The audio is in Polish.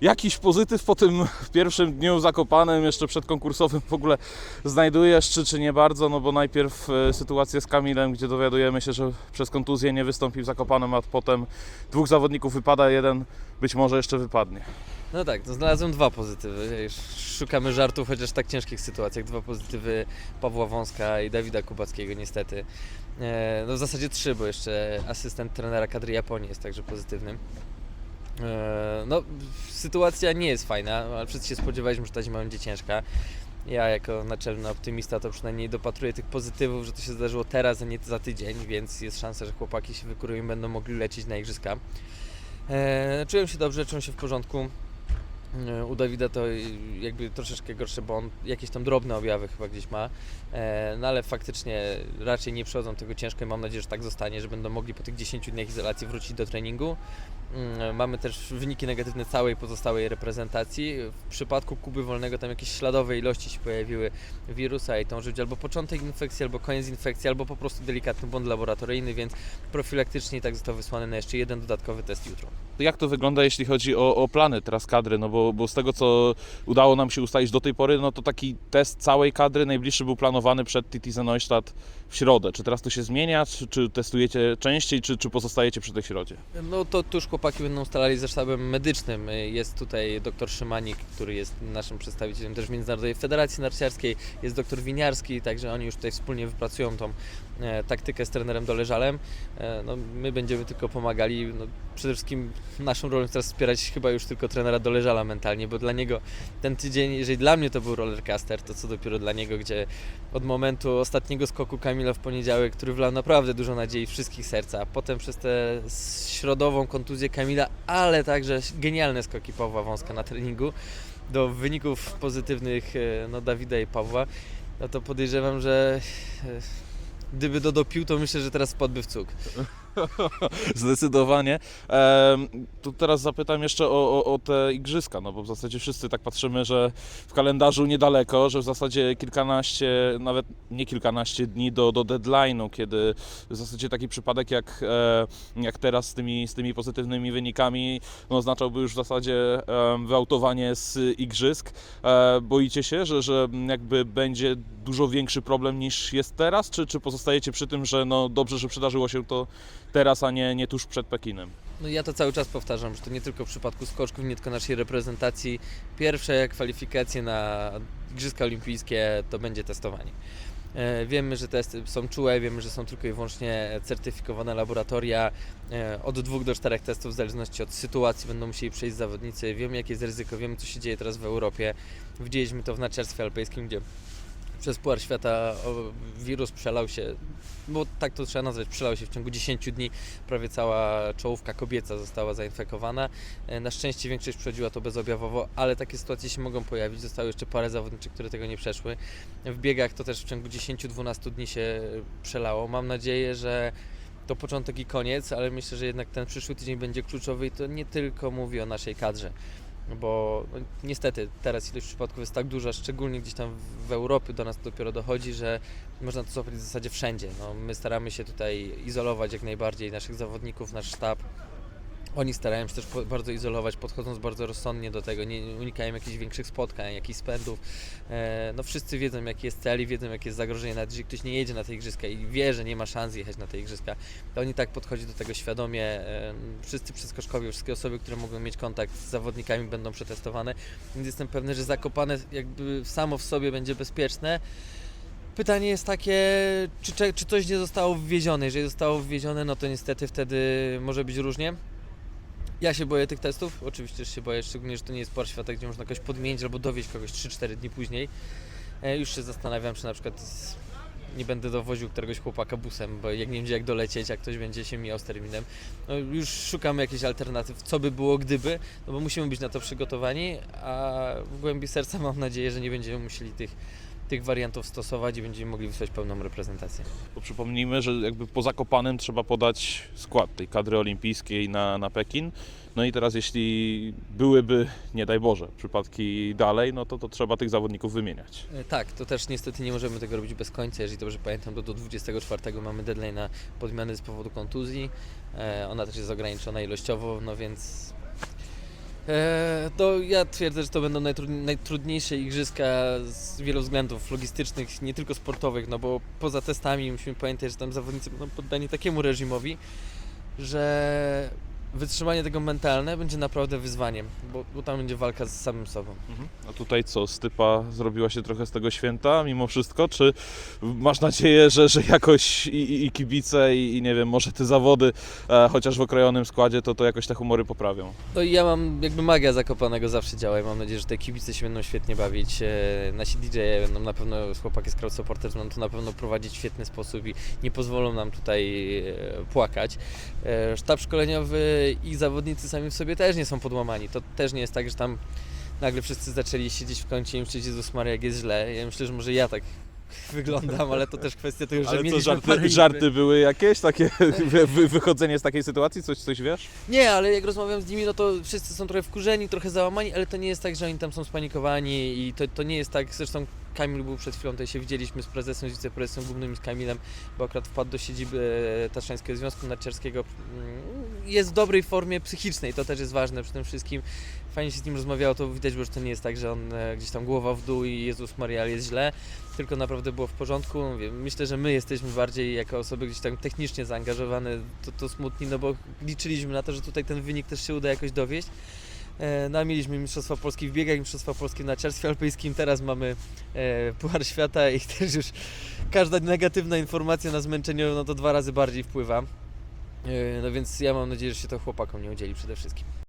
jakiś pozytyw po tym pierwszym dniu zakopanym, jeszcze przedkonkursowym w ogóle znajdujesz, czy, czy nie bardzo? No bo najpierw e, sytuację z Kamilem, gdzie dowiadujemy się, że przez kontuzję nie wystąpi w zakopanym, a potem dwóch zawodników wypada, jeden być może jeszcze wypadnie. No tak, to znalazłem dwa pozytywy. Szukamy żartów, chociaż w tak ciężkich sytuacjach. Dwa pozytywy Pawła Wąska i Dawida Kubackiego niestety. E, No w zasadzie trzy, bo jeszcze asystent trenera kadry Japonii jest także pozytywnym. E, No, sytuacja nie jest fajna, ale wszyscy się spodziewaliśmy, że ta zima będzie ciężka. Ja jako naczelny optymista to przynajmniej dopatruję tych pozytywów, że to się zdarzyło teraz, a nie za tydzień, więc jest szansa, że chłopaki się wykurują i będą mogli lecieć na igrzyska. E, Czułem się dobrze, czułem się w porządku. E, U Dawida to jakby troszeczkę gorsze, bo on jakieś tam drobne objawy chyba gdzieś ma, no ale faktycznie raczej nie przechodzą tego ciężko i mam nadzieję, że tak zostanie, że będą mogli po tych 10 dniach izolacji wrócić do treningu. Mm, Mamy też wyniki negatywne całej pozostałej reprezentacji. W przypadku Kuby Wolnego tam jakieś śladowe ilości się pojawiły wirusa i może być albo początek infekcji, albo koniec infekcji, albo po prostu delikatny błąd laboratoryjny, więc profilaktycznie i tak został wysłany na jeszcze jeden dodatkowy test jutro. Jak to wygląda, jeśli chodzi o, o plany teraz kadry? No bo, bo z tego, co udało nam się ustalić do tej pory, no to taki test całej kadry najbliższy był planowany przed TT Neustadt w środę. Czy teraz to się zmienia? Czy, czy testujecie częściej, czy, czy pozostajecie przy tej środzie? No to tuż chłopaki będą ustalali ze sztabem medycznym. Jest tutaj dr Szymanik, który jest naszym przedstawicielem też Międzynarodowej Federacji Narciarskiej, jest dr Winiarski, także oni już tutaj wspólnie wypracują tą taktykę z trenerem Doleżalem. E, no, my będziemy tylko pomagali. No, przede wszystkim naszą rolą teraz wspierać chyba już tylko trenera Doleżala mentalnie, bo dla niego ten tydzień, jeżeli dla mnie to był rollercaster, to co dopiero dla niego, gdzie od momentu ostatniego skoku Kamila w poniedziałek, który wlał naprawdę dużo nadziei wszystkich serca, potem przez tę środową kontuzję Kamila, ale także genialne skoki Pawła Wąska na treningu, do wyników pozytywnych e, no, Dawida i Pawła, no to podejrzewam, że gdyby dodopił, to myślę, że teraz wpadłby w cuk. Zdecydowanie. To teraz zapytam jeszcze o, o, o te igrzyska, no bo w zasadzie wszyscy tak patrzymy, że w kalendarzu niedaleko, że w zasadzie kilkanaście, nawet nie kilkanaście dni do, do deadline'u, kiedy w zasadzie taki przypadek jak, e, jak teraz z tymi, z tymi pozytywnymi wynikami no, oznaczałby już w zasadzie wyautowanie z igrzysk. E, boicie się, że, że jakby będzie dużo większy problem niż jest teraz, czy, czy pozostajecie przy tym, że no dobrze, że przydarzyło się to teraz, a nie, nie tuż przed Pekinem? No ja to cały czas powtarzam, że to nie tylko w przypadku skoczków, nie tylko naszej reprezentacji. Pierwsze kwalifikacje na Igrzyska Olimpijskie to będzie testowanie. E, Wiemy, że testy są czułe, wiemy, że są tylko i wyłącznie certyfikowane laboratoria. E, Od dwóch do czterech testów, w zależności od sytuacji, będą musieli przejść zawodnicy. Wiemy, jakie jest ryzyko, wiemy, co się dzieje teraz w Europie. Widzieliśmy to w narciarstwie alpejskim, gdzie przez Puar Świata wirus przelał się, bo tak to trzeba nazwać, przelał się w ciągu 10 dni. Prawie cała czołówka kobieca została zainfekowana. E, Na szczęście większość przechodziła to bezobjawowo, ale takie sytuacje się mogą pojawić. Zostało jeszcze parę zawodniczych, które tego nie przeszły. W biegach to też w ciągu 10-12 dni się przelało. Mam nadzieję, że to początek i koniec, ale myślę, że jednak ten przyszły tydzień będzie kluczowy i to nie tylko mówi o naszej kadrze. Bo no, niestety teraz ilość przypadków jest tak duża, szczególnie gdzieś tam w Europie do nas dopiero dochodzi, że można to złapać w zasadzie wszędzie. No, my staramy się tutaj izolować jak najbardziej naszych zawodników, nasz sztab. Oni starają się też bardzo izolować, podchodząc bardzo rozsądnie do tego, nie unikają jakichś większych spotkań, jakichś spędów. E, no wszyscy wiedzą jaki jest cel i wiedzą jakie jest zagrożenie, nawet jeżeli ktoś nie jedzie na te igrzyska i wie, że nie ma szans jechać na te igrzyska, to oni tak podchodzi do tego świadomie. E, wszyscy przeskoczkowie, wszystkie osoby, które mogą mieć kontakt z zawodnikami będą przetestowane, więc jestem pewny, że zakopane jakby samo w sobie będzie bezpieczne. Pytanie jest takie, czy, czy coś nie zostało wwiezione. Jeżeli zostało wwiezione, no to niestety wtedy może być różnie. Ja się boję tych testów, oczywiście też się boję, szczególnie, że to nie jest Puar Świata, gdzie można kogoś podmienić albo dowieść kogoś 3-4 dni później. E, już się zastanawiam, czy na przykład z- nie będę dowoził któregoś chłopaka busem, bo jak nie będzie jak dolecieć, jak ktoś będzie się mijał z terminem. No, już szukamy jakichś alternatyw, co by było gdyby, no bo musimy być na to przygotowani, a w głębi serca mam nadzieję, że nie będziemy musieli tych, tych wariantów stosować i będziemy mogli wysłać pełną reprezentację. Bo przypomnijmy, że jakby po Zakopanem trzeba podać skład tej kadry olimpijskiej na, na Pekin. No i teraz jeśli byłyby, nie daj Boże, przypadki dalej, no to, to trzeba tych zawodników wymieniać. E, Tak, to też niestety nie możemy tego robić bez końca. Jeżeli dobrze pamiętam, to do 24 mamy deadline na podmiany z powodu kontuzji. E, Ona też jest ograniczona ilościowo, no więc to ja twierdzę, że to będą najtrudni- najtrudniejsze igrzyska z wielu względów logistycznych, nie tylko sportowych, no bo poza testami musimy pamiętać, że tam zawodnicy będą poddani takiemu reżimowi, że wytrzymanie tego mentalne będzie naprawdę wyzwaniem, bo, bo tam będzie walka z samym sobą. A tutaj co, Stypa zrobiła się trochę z tego święta mimo wszystko? Czy masz nadzieję, że, że jakoś i, i, i kibice i, i nie wiem, może te zawody, e, chociaż w okrojonym składzie, to, to jakoś te humory poprawią? No i ja mam jakby magia Zakopanego zawsze działa i mam nadzieję, że te kibice się będą świetnie bawić. E, Nasi DJ będą na pewno, chłopaki z Crowd Supporters będą to na pewno prowadzić w świetny sposób i nie pozwolą nam tutaj e, płakać. E, Sztab szkoleniowy i zawodnicy sami w sobie też nie są podłamani. To też nie jest tak, że tam nagle wszyscy zaczęli siedzieć w kącie i myśleć, Jezus Maria, jak jest źle. Ja myślę, że może ja tak wyglądam, ale to też kwestia tego, że Ale co, mieliśmy parę żarty, żarty były jakieś? Takie wy, wy, wychodzenie z takiej sytuacji? Coś, coś wiesz? Nie, ale jak rozmawiam z nimi, no to wszyscy są trochę wkurzeni, trochę załamani, ale to nie jest tak, że oni tam są spanikowani i to, to nie jest tak, zresztą Kamil był przed chwilą, tutaj się widzieliśmy z prezesem, z wiceprezesem głównym z Kamilem, bo akurat wpadł do siedziby e, Tatrzańskiego Związku Narciarskiego. Jest w dobrej formie psychicznej, to też jest ważne przy tym wszystkim. Fajnie się z nim rozmawiało, to widać było, że to nie jest tak, że on e, gdzieś tam głowa w dół i Jezus Maria, jest źle, tylko naprawdę było w porządku. Myślę, że my jesteśmy bardziej jako osoby gdzieś tam technicznie zaangażowane, to, to smutni, no bo liczyliśmy na to, że tutaj ten wynik też się uda jakoś dowieść. E, No, mieliśmy Mistrzostwa Polski w biegach, Mistrzostwa Polski w narciarstwie alpejskim, teraz mamy e, Puchar Świata i też już każda negatywna informacja na zmęczeniu no to dwa razy bardziej wpływa. E, No więc ja mam nadzieję, że się to chłopakom nie udzieli przede wszystkim.